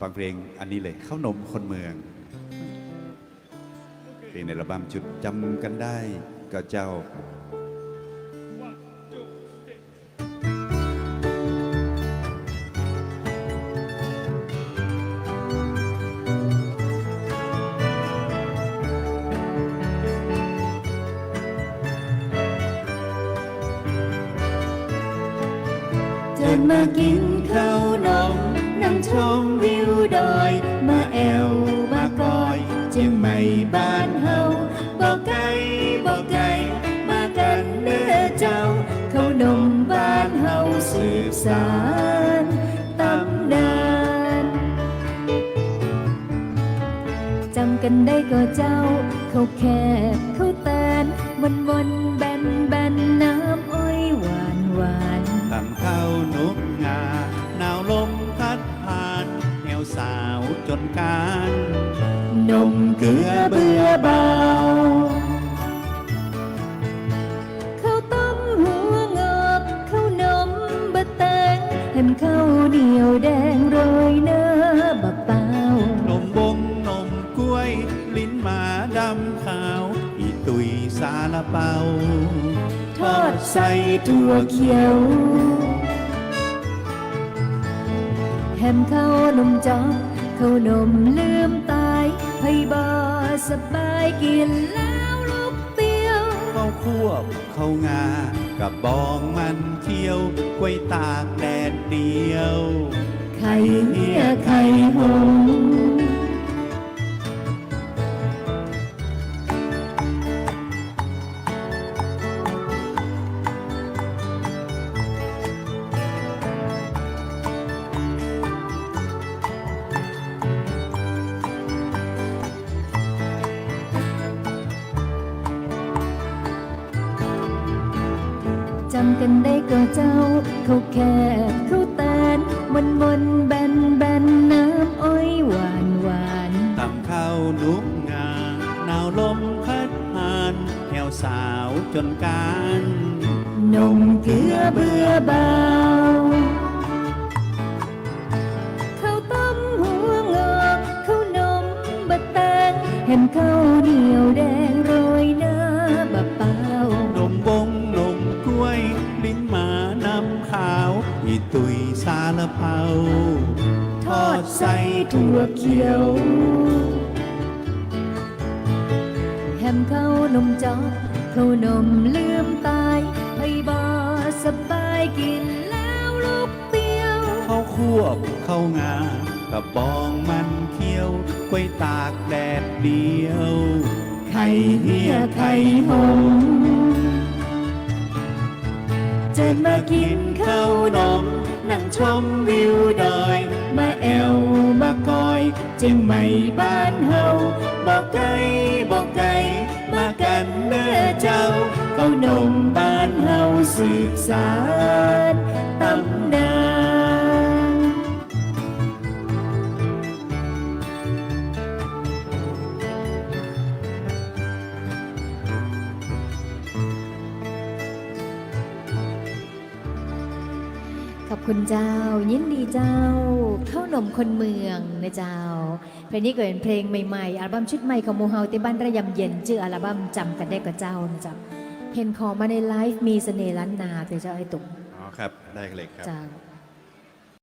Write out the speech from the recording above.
ฟังเพลงอันนี้เลยข้าวนมคนเมือง เพลงในอัลบั้มชุดจำกันได้ก็เจ้าเดินมากินข้าวนม นั่งชมวิวดอยมาแอวมากอยเจียงใหม่บ้านเฮาบอกไกลาวจนการนมเกลือเบื่อเบาข้าวต้มหัวงอกข้าวนมบะแตงแฮมข้าวเหนียวแดงโรยเนื้อบะเปล่านมบงนมกล้วย ลิ้นหมาดำขาว อีตุยสาลาเปาทอดใส่ถั่วเขียวแฮมข้าวนมจอก ข้าวนมลืมตายให้บอสบายกินแล้วลูกเปรี้ยวเข้าควบเข้างา กับบองมันเที่ยวกล้วยตากแดดเดียว ไข่เหียไำกันได้ก็เจ้า เขาแคบเขาแตนวนวนๆแบนแบนๆน้ำอ้อยหวานหวานตำข้าวนุกงาหนาวลมพัดผ่านแถวสาวจนการๆนมเกลือเบื่อเบาข้าวต้มหัวงอกข้าวนมบะแตงแฮมข้าวเหนียวแดง เปาทอดใส่ถั่วเขียว แฮมข้าวนมจอกข้าวนมลืมตายให้บอสบายกินแล้วลูกเปียวเข้าควบเข้างากับบองมันเคี้ยวกล้วยตากแดดเดียว ไข่เหียไข่หงส์เจะมากินข้าวนม นั่งชมวิวดอยมาแอวมากอยเจียงให อบคุณเจ้า ยินดีเจ้า เข้านมคนเมืองนะเจ้า เพลงนี้ก็เป็นเพลงใหม่ๆ อัลบั้มชุดใหม่ของหมูเฮาที่บ้านระยำเย็นชื่ออัลบั้มจำกันได้กับเจ้านะเจ้าเห็นขอมาในไลฟ์มีเสน่ห์ล้านนาแต่เจ้าไอ้ตุกอ๋อครับได้เลยครับเจ้า